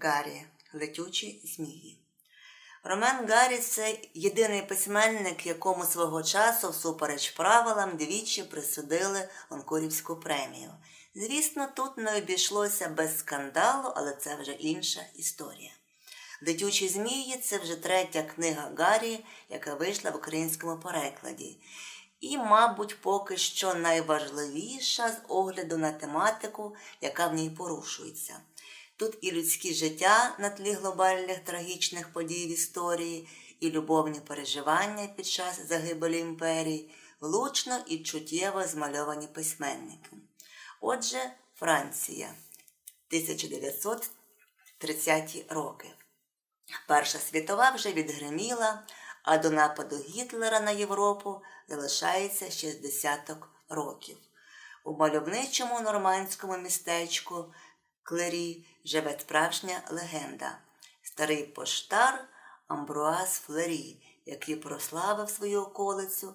Гаррі Летючі змії. Ромен Гаррі це єдиний письменник, якому свого часу, всупереч правилам, двічі присудили Онкурівську премію. Звісно, тут не обійшлося без скандалу, але це вже інша історія. Летючі змії це вже третя книга Гаррі, яка вийшла в українському перекладі. І, мабуть, поки що найважливіша з огляду на тематику, яка в ній порушується. Тут і людські життя на тлі глобальних трагічних подій в історії, і любовні переживання під час загибелі імперії, влучно і чуттєво змальовані письменником. Отже, Франція, 1930 роки. Перша світова вже відгриміла, а до нападу Гітлера на Європу залишається ще з десяток років. У мальовничому нормандському містечку Клері живе справжня легенда, старий поштар Амбруаз Флері, який прославив свою околицю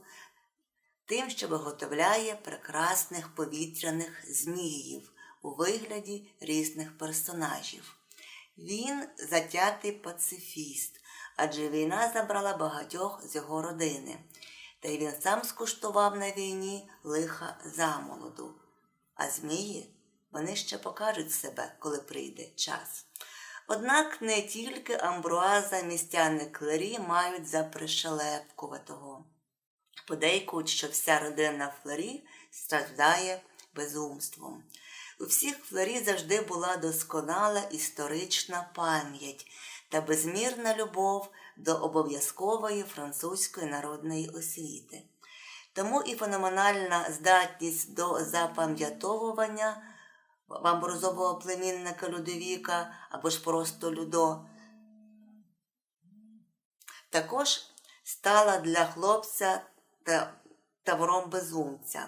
тим, що виготовляє прекрасних повітряних зміїв у вигляді різних персонажів. Він затятий пацифіст, адже війна забрала багатьох з його родини, та й він сам скуштував на війні лиха замолоду. А змії вони ще покажуть себе, коли прийде час. Однак не тільки амбруаза містяни клері мають за пришелепкуватого. Подейкують, що вся родина Флорі страждає безумством. У всіх Флорі завжди була досконала історична пам'ять та безмірна любов до обов'язкової французької народної освіти. Тому і феноменальна здатність до запам'ятовування вамбрузового племінника Людовіка або ж просто Людо також стала для хлопця та тавром безумця.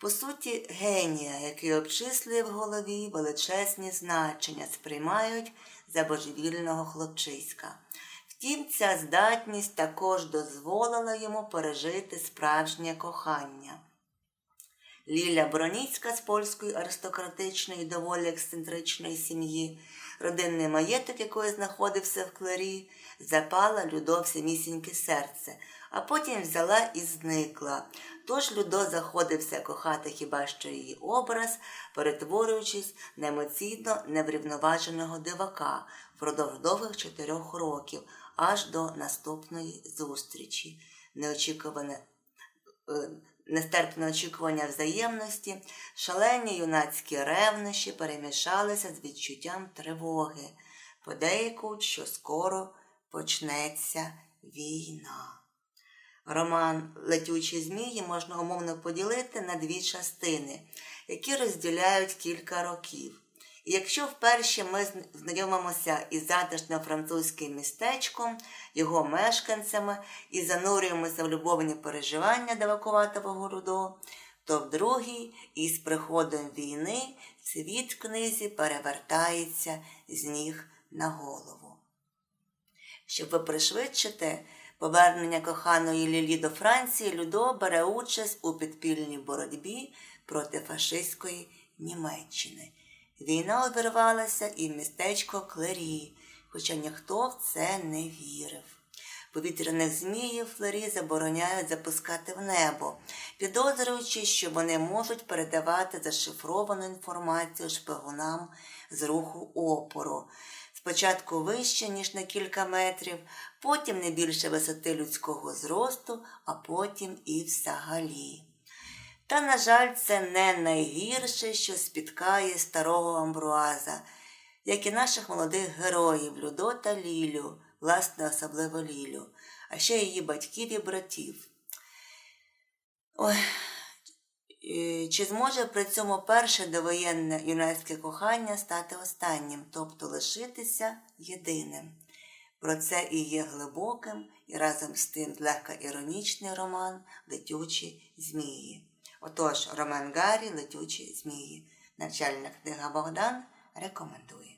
По суті, генія, який обчислює в голові величезні значення, сприймають за божевільного хлопчиська. Втім, ця здатність також дозволила йому пережити справжнє кохання. Ліля Броніцька з польської аристократичної, доволі ексцентричної сім'ї, родинний маєток, якої знаходився в клері, запала Людо в самісіньке серце, а потім взяла і зникла. Тож Людо заходився кохати хіба що її образ, перетворюючись на емоційно неврівноваженого дивака впродовж довгих чотирьох років, аж до наступної зустрічі. Неочікуване. Нестерпне очікування взаємності, шалені юнацькі ревнощі перемішалися з відчуттям тривоги, подейкують, що скоро почнеться війна. Роман Летючі змії можна умовно поділити на дві частини, які розділяють кілька років. Якщо вперше ми знайомимося із затишним французьким містечком, його мешканцями і занурюємося в любовні переживання девакуватого Рудо, то в другій, із приходом війни, світ книзі перевертається з ніг на голову. Щоб ви пришвидшите повернення коханої Лілі до Франції, Людо бере участь у підпільній боротьбі проти фашистської Німеччини. Війна обірвалася і в містечко Клері, хоча ніхто в це не вірив. Повітряних зміїв Флері забороняють запускати в небо, підозрюючи, що вони можуть передавати зашифровану інформацію шпигунам з руху опору. Спочатку вище, ніж на кілька метрів, потім не більше висоти людського зросту, а потім і взагалі. Та, на жаль, це не найгірше, що спіткає старого Амбруаза, як і наших молодих героїв Людо та Лілю, власне, особливо Лілю, а ще її батьків і братів. Ой, Чи зможе при цьому перше довоєнне юнацьке кохання стати останнім, тобто лишитися єдиним? Про це і є глибоким і разом з тим злегка іронічний роман Летючі змії. Отож, Роман Гаррі, летючі змії. Навчальна книга Богдан рекомендує.